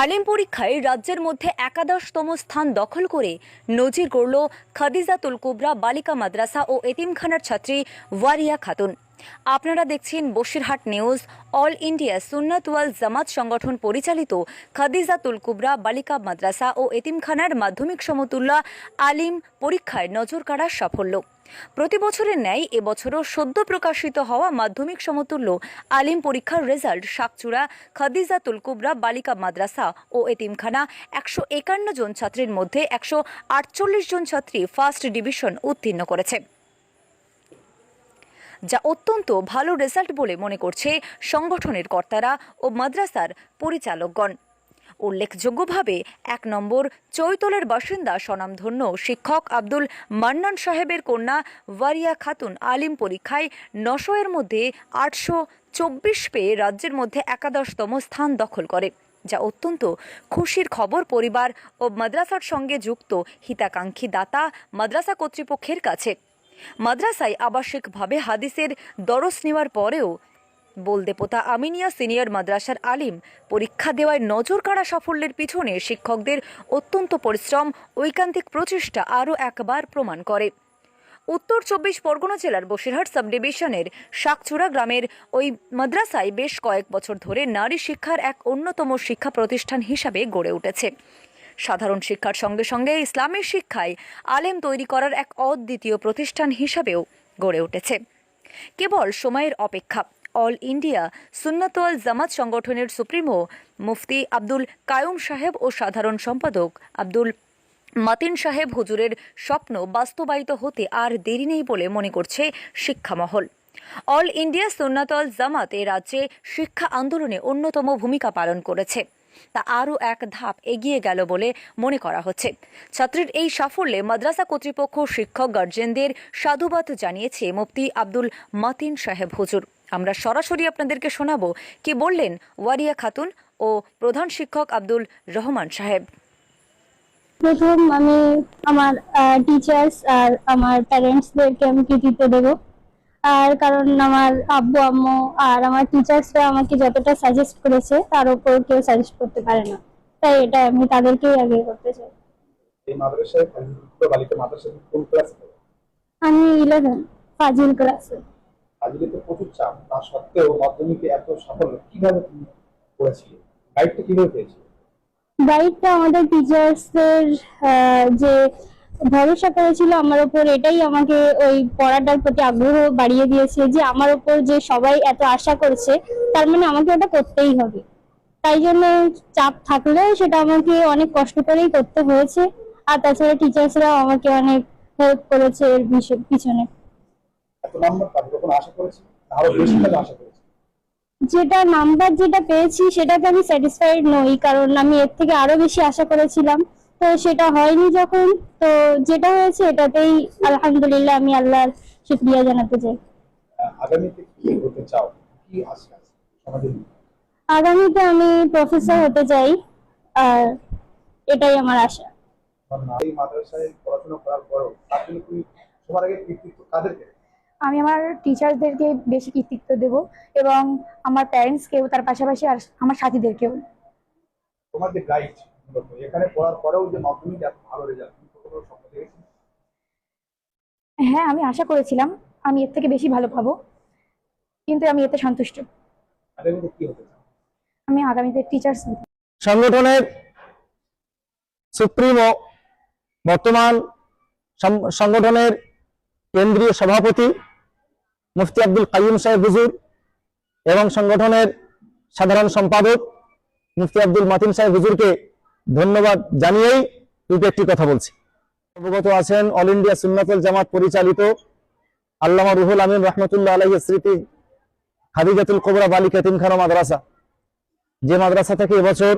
আলিম পরীক্ষায় রাজ্যের মধ্যে একাদশতম স্থান দখল করে নজির গড়ল খাদিজাতুল কুবরা বালিকা মাদ্রাসা ও এতিমখানার ছাত্রী ওয়ারিয়া খাতুন। আপনারা দেখছেন বসিরহাট নিউজ, অল ইন্ডিয়া সুন্নাত ওয়াল জামাত সংগঠন পরিচালিত খাদিজাতুল কুবরা, বালিকা মাদ্রাসা ও এতিমখানার মাধ্যমিক সমতুল্য আলিম পরীক্ষায় নজর কাড়ার সাফল্য। প্রতি বছরের ন্যায় এবছরও সদ্য প্রকাশিত হওয়া মাধ্যমিক সমতুল্য আলিম পরীক্ষার রেজাল্ট শাকচুড়া খাদিজা কুবরা, বালিকা মাদ্রাসা ও এতিমখানা একশো একান্ন জন ছাত্রীর মধ্যে একশো আটচল্লিশ জন ছাত্রী ফার্স্ট ডিভিশন উত্তীর্ণ করেছে। যা অত্যন্ত ভালো রেজাল্ট বলে মনে করছে সংগঠনের কর্তারা ও মাদ্রাসার পরিচালকগণ। উল্লেখযোগ্যভাবে এক নম্বর চৈতলের বাসিন্দা স্বনামধন্য শিক্ষক আব্দুল মান্নান সাহেবের কন্যা ওয়ারিয়া খাতুন আলিম পরীক্ষায় নশো এর মধ্যে আটশো চব্বিশ পেয়ে রাজ্যের মধ্যে একাদশতম স্থান দখল করে, যা অত্যন্ত খুশির খবর পরিবার ও মাদ্রাসার সঙ্গে যুক্ত হিতাকাঙ্ক্ষী দাতা মাদ্রাসা কর্তৃপক্ষের কাছে। মাদ্রাসায় আবাসিকভাবে হাদিসের দরস নেওয়ার পরেও বলদেপোতা আমিনিয়া সিনিয়র মাদ্রাসার আলিম পরীক্ষা দেওয়ায় নজর কাড়া সাফল্যের পিছনে শিক্ষকদের অত্যন্ত পরিশ্রম, ঐকান্তিক প্রচেষ্টা আরও একবার প্রমাণ করে। উত্তর চব্বিশ পরগনা জেলার বসিরহাট সাব ডিভিশনের শাকচুড়া গ্রামের ওই মাদ্রাসায় বেশ কয়েক বছর ধরে নারী শিক্ষার এক অন্যতম শিক্ষা প্রতিষ্ঠান হিসাবে গড়ে উঠেছে। সাধারণ শিক্ষার সঙ্গে সঙ্গে ইসলামী শিক্ষায় আলেম তৈরি করার এক অদ্বিতীয় প্রতিষ্ঠান হিসাবেও গড়ে উঠেছে। কেবল সময়ের অপেক্ষা, অল ইন্ডিয়া সুন্নাতওয়াল জামাত সংগঠনের সুপ্রিমো মুফতি আব্দুল কায়ুম সাহেব ও সাধারণ সম্পাদক আব্দুল মাতিন সাহেব হুজুরের স্বপ্ন বাস্তবায়িত হতে আর দেরি নেই বলে মনে করছে শিক্ষামহল। অল ইন্ডিয়া সুন্নাতল জামাত এ রাজ্যে শিক্ষা আন্দোলনে অন্যতম ভূমিকা পালন করেছে। তা আরও এক ধাপ এগিয়ে গেল বলে মনে করা হচ্ছে। ছাত্রীর এই সাফল্যে মাদ্রাসা কর্তৃপক্ষ শিক্ষক গার্জেনদের সাধুবাদ জানিয়েছে মুফতি আব্দুল মাতিন সাহেব হুজুর। আমরা সরাসরি আপনাদেরকে শোনাবো কি বললেন ওয়ারিয়া খাতুন ও প্রধান শিক্ষক আব্দুল রহমান সাহেব। প্রথম আমি আমার টিচার্স আর আমার প্যারেন্টসদেরকে আমি কৃতিত্ব দেবো? আর কারণ আমার আব্বু আম্মু আর আমার টিচার্সরা আমাকে যতটা সাজেস্ট করেছে তার উপর কেউ সাজেস্ট করতে পারে না। তাই এটা আমি তাদেরকেই আগে করতে চাই। এই মাদ্রাসায় বালিকা মাদ্রাসায় কোন ক্লাসে আমি ইলেভেন ফাজিল ক্লাসে আজকে তো প্রচুর চাপ। তা সত্ত্বেও মাধ্যমিকে এত সাফল্য কীভাবে তুমি করেছিলে? গাইডটা কীভাবে পেয়েছিলে? গাইডটা আমাদের টিচার্সদের যে ভরসা করেছিল আমার উপর এটাই আমাকে ওই পড়াটার প্রতি আগ্রহ বাড়িয়ে দিয়েছে যে আমার উপর যে সবাই এত আশা করছে তার মানে আমাকে ওটা করতেই হবে। তাই জন্য চাপ থাকলেও সেটা আমাকে অনেক কষ্ট করেই করতে হয়েছে আর তাছাড়া টিচার্সরাও আমাকে অনেক হেল্প করেছে এর পিছনে। যেটা নাম্বার যেটা পেয়েছি সেটাতে আমি স্যাটিসফাইড নই কারণ আমি এর থেকে আরও বেশি আশা করেছিলাম। তো সেটা হয়নি যখন। তো যেটা হয়েছে এটাতেই আলহামদুলিল্লাহ আমি আল্লাহর শুক্রিয়া জানাতে চাই। আগামীতে কি হতে চাও? কি আশা আছে সমাজের নিয়ে? আগামীতে আমি প্রফেসর হতে চাই আর এটাই আমার আশা। এই মাদ্রাসায় পড়াশোনা করার পরও তার জন্য সবার আগে কৃতিত্ব কাদেরকে? আমি আমার টিচারদেরকে বেশি কৃতিত্ব দেব এবং আমার প্যারেন্টসকেও তার পাশাপাশি আর আমার সাথীদেরকেও। তোমার যে গাইড এখানে পড়ার পরেও যে মাধ্যমিক এত ভালো রেজাল্ট হ্যাঁ আমি আশা করেছিলাম আমি এর থেকে বেশি ভালো পাবো কিন্তু আমি এতে সন্তুষ্ট। আমি আগামীতে টিচার্স সংগঠনের সুপ্রিমো বর্তমান সংগঠনের কেন্দ্রীয় সভাপতি মুফতি আব্দুল কাইম সাহেব হুজুর এবং সংগঠনের সাধারণ সম্পাদক মুফতি আব্দুল মাতিন সাহেব হুজুরকে ধন্যবাদ জানিয়েই দুটো একটি কথা বলছি। অবগত আছেন অল ইন্ডিয়া সুন্নাতুল জামাত পরিচালিত আল্লামা রুহুল আমিন রহমতুল্লাহ আলহ স্মৃতি হাদিজাতুল কোবরা বালিকা তিনখানা মাদ্রাসা। যে মাদ্রাসা থেকে এবছর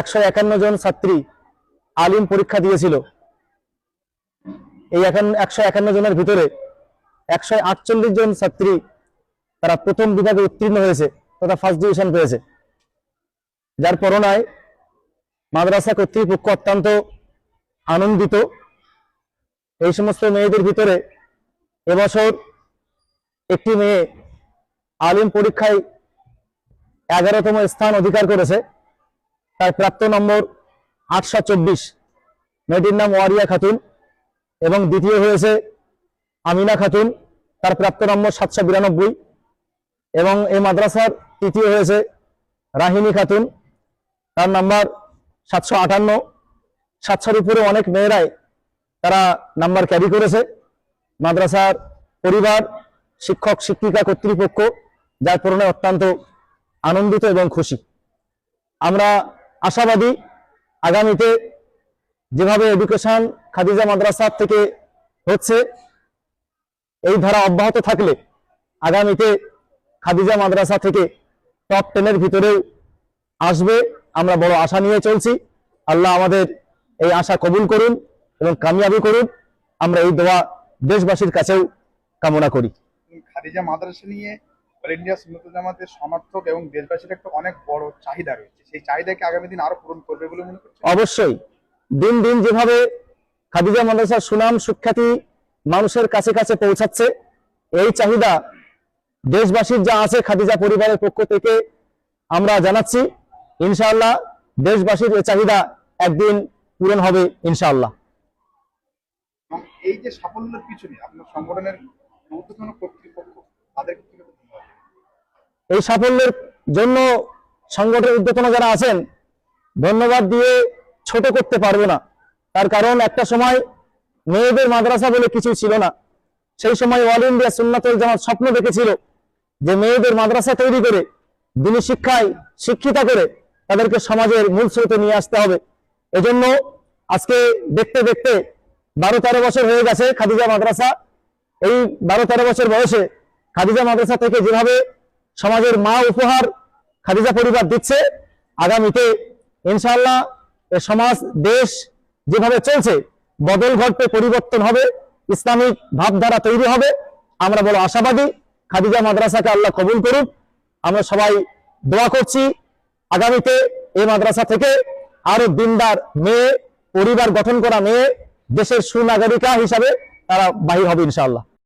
একশো একান্ন জন ছাত্রী আলিম পরীক্ষা দিয়েছিল। এই এখন একশো একান্ন জনের ভিতরে একশো আটচল্লিশ জন ছাত্রী তারা প্রথম বিভাগে উত্তীর্ণ হয়েছে তথা ফার্স্ট ডিভিশন পেয়েছে। যার করোনায় মাদ্রাসা কর্তৃপক্ষ অত্যন্ত আনন্দিত। এই সমস্ত মেয়েদের ভিতরে এবছর একটি মেয়ে আলিম পরীক্ষায় এগারোতম স্থান অধিকার করেছে। তার প্রাপ্ত নম্বর আটশো চব্বিশ। মেয়েটির নাম ওয়ারিয়া খাতুন এবং দ্বিতীয় হয়েছে আমিনা খাতুন। তার প্রাপ্ত নম্বর সাতশো বিরানব্বই এবং এই মাদ্রাসার তৃতীয় হয়েছে রাহিনী খাতুন। তার নাম্বার সাতশো আটান্ন, সাতশোর উপরে অনেক মেয়েরাই তারা নাম্বার ক্যারি করেছে। মাদ্রাসার পরিবার, শিক্ষক, শিক্ষিকা কর্তৃপক্ষ, যার পূরণে অত্যন্ত আনন্দিত এবং খুশি। আমরা আশাবাদী আগামীতে যেভাবে এডুকেশন খাদিজা মাদ্রাসার থেকে হচ্ছে, এই ধারা অব্যাহত থাকলে আগামীতে খাদিজা মাদ্রাসা থেকে টপ টেনের ভিতরেও আসবে। আমরা বড় আশা নিয়ে চলছি। আল্লাহ আমাদের এই আশা কবুল করুন এবং কামিয়াবি করুন। আমরা এই দোয়া দেশবাসীর কাছেও কামনা করি। খাদিজা মাদ্রাসা নিয়ে অল ইন্ডিয়া জামাতের সমর্থক এবং দেশবাসীর একটা অনেক বড় চাহিদা রয়েছে। সেই চাহিদাকে আগামী দিন আরও পূরণ করবে বলে মনে অবশ্যই। দিন দিন যেভাবে খাদিজা মাদ্রাসার সুনাম সুখ্যাতি মানুষের কাছে কাছে পৌঁছাচ্ছে এই চাহিদা দেশবাসীর যা আছে খাদিজা পরিবারের পক্ষ থেকে আমরা জানাচ্ছি। ইনশাআল্লাহ দেশবাসীর চাহিদা একদিন পূরণ হবে ইনশাআল্লাহ। এই যে সাফল্যের পিছনে আপনার সংগঠনের ঊর্ধ্বতন কর্তৃপক্ষ তাদেরকে? এই সাফল্যের জন্য সংগঠনের উদ্যোতনা যারা আছেন ধন্যবাদ দিয়ে ছোট করতে পারব না। তার কারণ একটা সময় মেয়েদের মাদ্রাসা বলে কিছু ছিল না। সেই সময় অল ইন্ডিয়া সুন্নাতুল জামাত স্বপ্ন দেখেছিল যে মেয়েদের মাদ্রাসা তৈরি করে দিনী শিক্ষায় শিক্ষিতা করে তাদেরকে সমাজের মূল স্রোতে নিয়ে আসতে হবে। এজন্য আজকে দেখতে দেখতে বারো তেরো বছর হয়ে গেছে খাদিজা মাদ্রাসা। এই বারো তেরো বছর বয়সে খাদিজা মাদ্রাসা থেকে যেভাবে সমাজের মা উপহার খাদিজা পরিবার দিচ্ছে, আগামীতে ইনশাল্লাহ সমাজ, দেশ যেভাবে চলছে, বদল ঘটবে পরিবর্তন হবে, ইসলামিক ভাবধারা তৈরি হবে। আমরা বড় আশাবাদী, খাদিজা মাদ্রাসাকে আল্লাহ কবুল করুক। আমরা সবাই দোয়া করছি। আগামীতে এই মাদ্রাসা থেকে আরও দিনদার মেয়ে, পরিবার গঠন করা মেয়ে দেশের সুনাগরিকা হিসাবে তারা বাহির হবে ইনশাআল্লাহ।